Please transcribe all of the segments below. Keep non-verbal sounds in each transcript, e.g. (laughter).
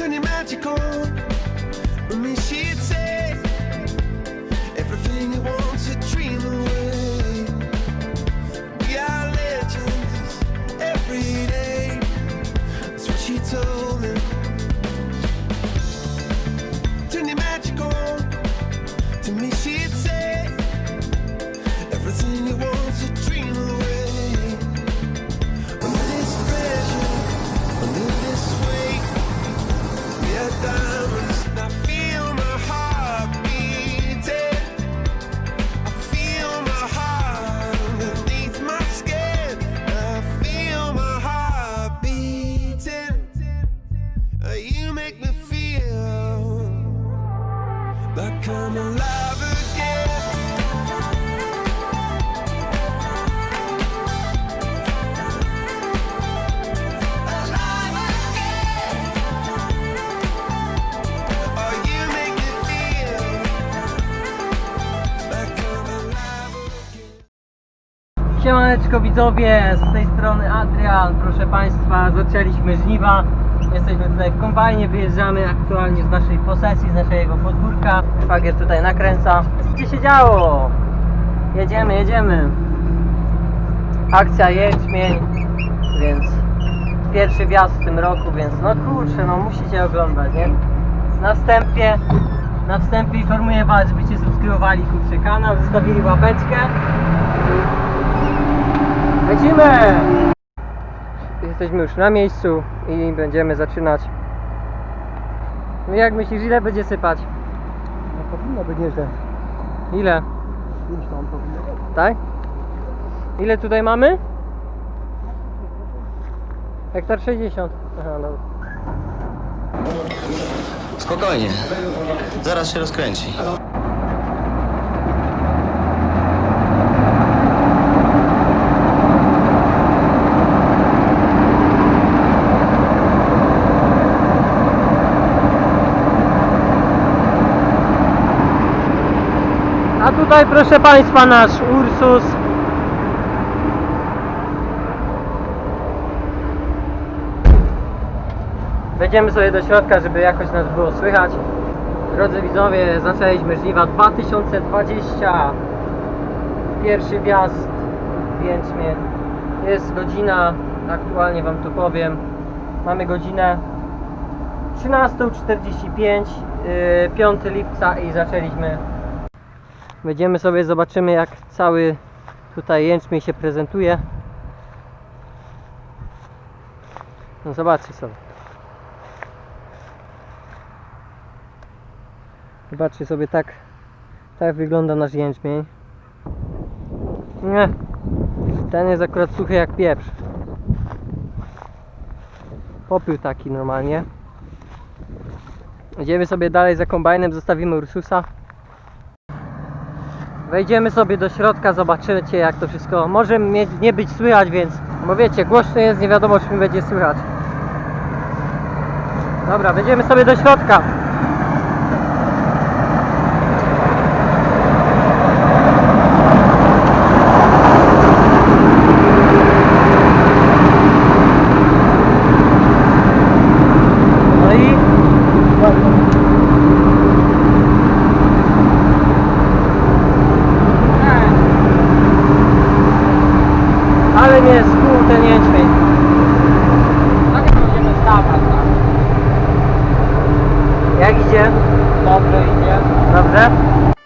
Turning magical. When we see Siemaneczko widzowie, z tej strony Adrian, proszę Państwa, zaczęliśmy żniwa. Jesteśmy tutaj w kombajnie, wyjeżdżamy aktualnie z naszej posesji, z naszego podwórka. Szwagier tutaj nakręca. Gdzie się działo? Jedziemy, jedziemy. Akcja jęczmień, więc pierwszy wjazd w tym roku, więc no kurczę, no musicie oglądać, nie? Na wstępie, na wstępie informuję Was, żebyście subskrybowali kurczę kanał, zostawili łapeczkę Lecimy! Jesteśmy już na miejscu i będziemy zaczynać. No jak myślisz, ile będzie sypać? No powinno być nieźle. Ile? 5 ton powinno być. Tak? Ile tutaj mamy? Hektar 60. Aha, dobra. Spokojnie. Zaraz się rozkręci. A tutaj proszę Państwa nasz Ursus. Wejdziemy sobie do środka, żeby jakoś nas było słychać. Drodzy widzowie, zaczęliśmy żniwa 2020. Pierwszy wjazd w Jęczmień. Jest godzina, aktualnie Wam to powiem. Mamy godzinę 13.45, yy, 5 lipca i zaczęliśmy Wejdziemy sobie, zobaczymy jak cały tutaj jęczmień się prezentuje. No zobaczcie sobie. Zobaczcie sobie tak, tak wygląda nasz jęczmień. Nie, ten jest akurat suchy jak pieprz. Popiół taki normalnie. Idziemy sobie dalej za kombajnem, zostawimy Ursusa. Wejdziemy sobie do środka, zobaczycie jak to wszystko może mieć, nie być słychać, więc bo wiecie, głośno jest, nie wiadomo czy mi będzie słychać. Dobra, wejdziemy sobie do środka.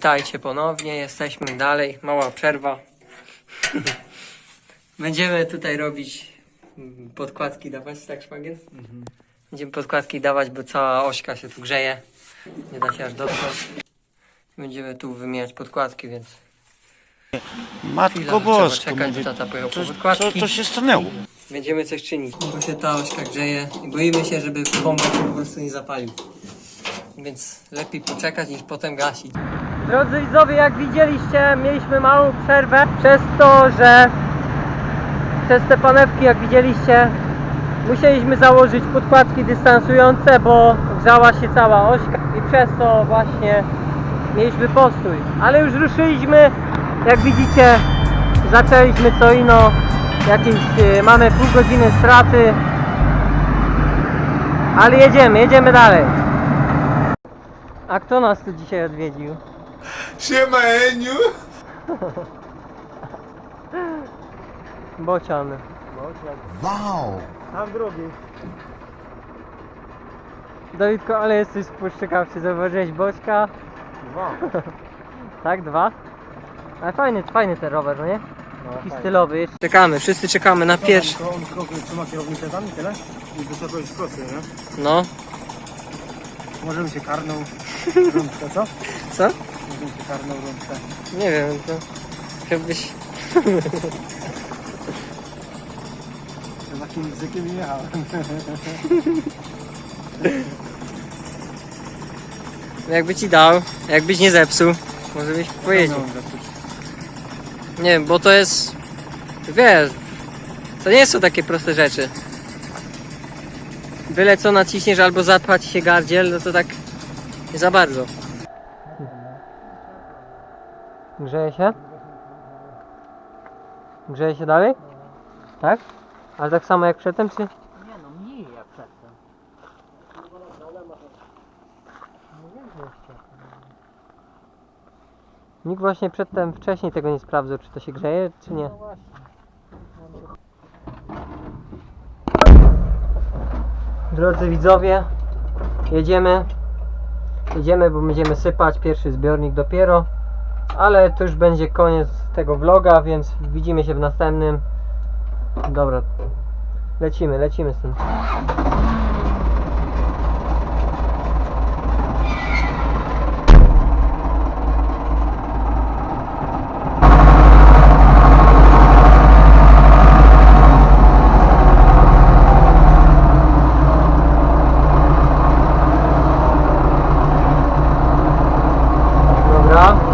Witajcie ponownie, jesteśmy dalej, mała przerwa. (laughs) Będziemy tutaj robić mm, podkładki dawać, tak szwagier? Będziemy podkładki dawać, bo cała ośka się tu grzeje. Nie da się aż dotknąć. Będziemy tu wymieniać podkładki, więc Matko Bosko, czekać, mówię, tata pojechał co, po co, podkładki. co się stanęło? Będziemy coś czynić. Bo się ta ośka grzeje i boimy się, żeby bombek się po prostu nie zapalił. Więc lepiej poczekać niż potem gasić. Drodzy widzowie, jak widzieliście, mieliśmy małą przerwę przez to, że przez te panewki, jak widzieliście, musieliśmy założyć podkładki dystansujące, bo grzała się cała ośka i przez to właśnie mieliśmy postój. Ale już ruszyliśmy, jak widzicie, zaczęliśmy co ino, jakieś, y, mamy pół godziny straty, ale jedziemy, jedziemy dalej. A kto nas tu dzisiaj odwiedził? Siema, Eniu! Bocian. Wow! Tam drugi. Dawidko, ale jesteś spuszczykawczy, zauważyłeś Boćka? Dwa. (laughs) tak, dwa? Ale fajny, fajny ten rower, no nie? Taki stylowy. Czekamy, wszyscy czekamy na pierwszy. To on krok trzyma kierownicę tam i tyle? I wysokość procy, nie? No, Może bym się karnął (laughs) co? co? Bym rączkę. Nie wiem, to chyba byś... Ja takim językiem jechałem. Jakby ci dał, jakbyś nie zepsuł, może byś pojeździł. Miałem zepsuć. Nie wiem, bo to jest... Wiesz, to nie są takie proste rzeczy. Byle co naciśniesz albo zapchać się gardziel, no to tak nie za bardzo. Grzeje się? Grzeje się dalej? Tak? Ale tak samo jak przedtem, czy? Nie no, mniej jak przedtem. Nikt właśnie przedtem, wcześniej tego nie sprawdzał, czy to się grzeje, czy nie. Drodzy widzowie, jedziemy. Jedziemy, bo będziemy sypać pierwszy zbiornik dopiero. Ale to już będzie koniec tego vloga, więc widzimy się w następnym. Dobra, lecimy, lecimy z tym. Dobra.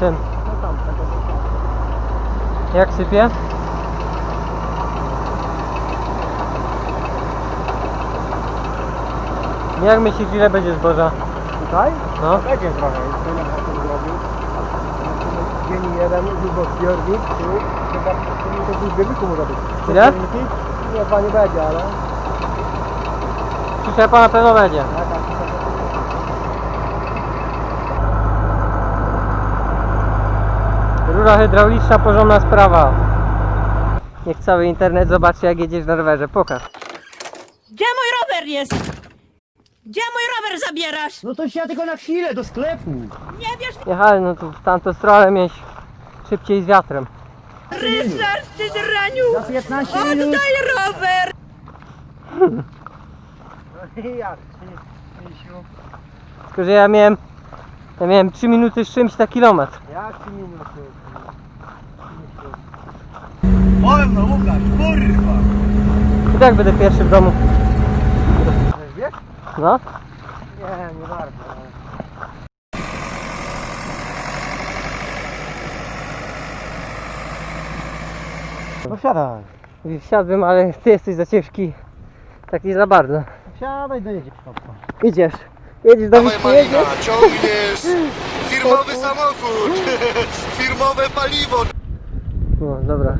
Czym? Jak sypie? Jak myślisz ile będzie zboża? Tutaj? No. Będzie trochę, jest tyle, jak to zrobił. Dzień jeden, długo zbiornik, tu chyba to pół zbiorniku może być. Ile? Nie, chyba nie będzie, ale... Przyczepa na pewno będzie. Tak, tak, Rura hydrauliczna, porządna sprawa. Niech cały internet zobaczy jak jedziesz na rowerze. Pokaż. Gdzie mój rower jest? Gdzie mój rower zabierasz? No to się ja tylko na chwilę do sklepu. Nie wiesz, Jechałem no tu w tamtą stronę mieć szybciej z wiatrem. Ryszard, ty draniu! Za 15 minut. Oddaj rower! (laughs) Jak? Misiu? Tylko że ja miałem ja miałem 3 minuty z czymś na kilometr. Jak 3 minuty? Wolno, Łukasz, kurwa! I tak będę pierwszy w domu. Wiesz? No. Nie, nie bardzo. No wsiadaj. Wsiadłem, ale ty jesteś za ciężki. Tak nie za bardzo. Wsiadaj, dojedziesz stopka. Idziesz. Jedziesz do Wiśni, jedziesz. ciągniesz! Firmowy (laughs) samochód! (laughs) Firmowe paliwo! No dobra.